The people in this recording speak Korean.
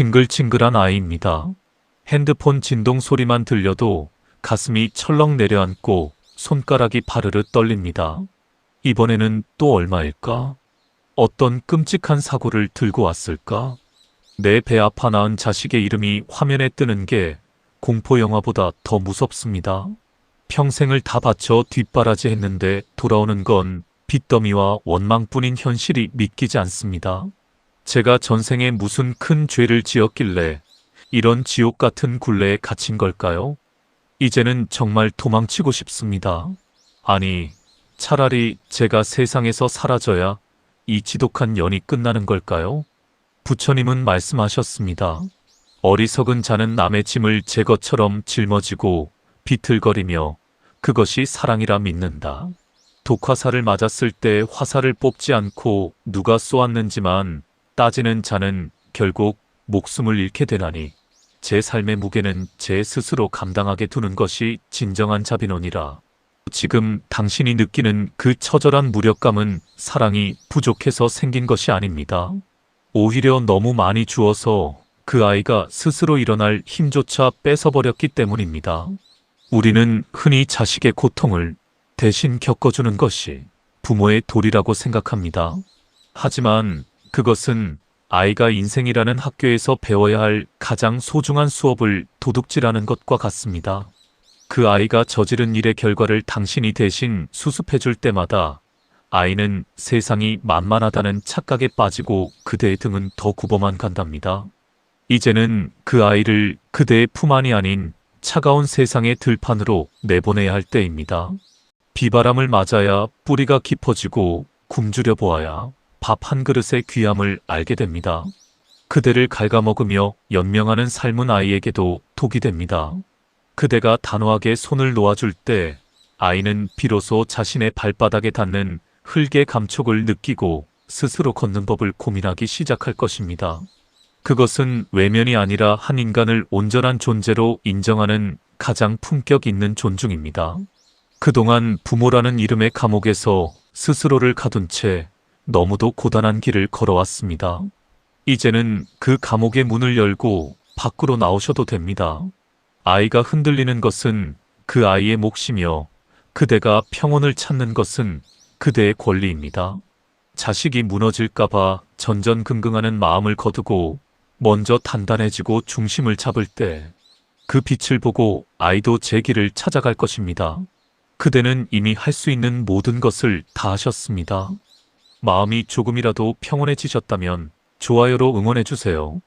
징글징글한 아이입니다. 핸드폰 진동 소리만 들려도 가슴이 철렁 내려앉고 손가락이 바르르 떨립니다. 이번에는 또 얼마일까? 어떤 끔찍한 사고를 들고 왔을까? 내 배 아파 낳은 자식의 이름이 화면에 뜨는 게 공포 영화보다 더 무섭습니다. 평생을 다 바쳐 뒷바라지 했는데 돌아오는 건 빚더미와 원망뿐인 현실이 믿기지 않습니다. 제가 전생에 무슨 큰 죄를 지었길래 이런 지옥 같은 굴레에 갇힌 걸까요? 이제는 정말 도망치고 싶습니다. 아니, 차라리 제가 세상에서 사라져야 이 지독한 연이 끝나는 걸까요? 부처님은 말씀하셨습니다. 어리석은 자는 남의 짐을 제 것처럼 짊어지고 비틀거리며 그것이 사랑이라 믿는다. 독화살을 맞았을 때 화살을 뽑지 않고 누가 쏘았는지만 따지는 자는 결국 목숨을 잃게 되나니 제 삶의 무게는 제 스스로 감당하게 두는 것이 진정한 자비노니라. 지금 당신이 느끼는 그 처절한 무력감은 사랑이 부족해서 생긴 것이 아닙니다. 오히려 너무 많이 주어서 그 아이가 스스로 일어날 힘조차 뺏어버렸기 때문입니다. 우리는 흔히 자식의 고통을 대신 겪어주는 것이 부모의 도리라고 생각합니다. 하지만 그것은 아이가 인생이라는 학교에서 배워야 할 가장 소중한 수업을 도둑질하는 것과 같습니다. 그 아이가 저지른 일의 결과를 당신이 대신 수습해 줄 때마다 아이는 세상이 만만하다는 착각에 빠지고 그대의 등은 더 굽어만 간답니다. 이제는 그 아이를 그대의 품 안이 아닌 차가운 세상의 들판으로 내보내야 할 때입니다. 비바람을 맞아야 뿌리가 깊어지고 굶주려 보아야 밥 한 그릇의 귀함을 알게 됩니다. 그대를 갉아먹으며 연명하는 삶은 아이에게도 독이 됩니다. 그대가 단호하게 손을 놓아줄 때 아이는 비로소 자신의 발바닥에 닿는 흙의 감촉을 느끼고 스스로 걷는 법을 고민하기 시작할 것입니다. 그것은 외면이 아니라 한 인간을 온전한 존재로 인정하는 가장 품격 있는 존중입니다. 그동안 부모라는 이름의 감옥에서 스스로를 가둔 채 너무도 고단한 길을 걸어왔습니다. 이제는 그 감옥의 문을 열고 밖으로 나오셔도 됩니다. 아이가 흔들리는 것은 그 아이의 몫이며 그대가 평온을 찾는 것은 그대의 권리입니다. 자식이 무너질까봐 전전긍긍하는 마음을 거두고 먼저 단단해지고 중심을 잡을 때 그 빛을 보고 아이도 제 길을 찾아갈 것입니다. 그대는 이미 할 수 있는 모든 것을 다 하셨습니다. 마음이 조금이라도 평온해지셨다면 좋아요로 응원해주세요.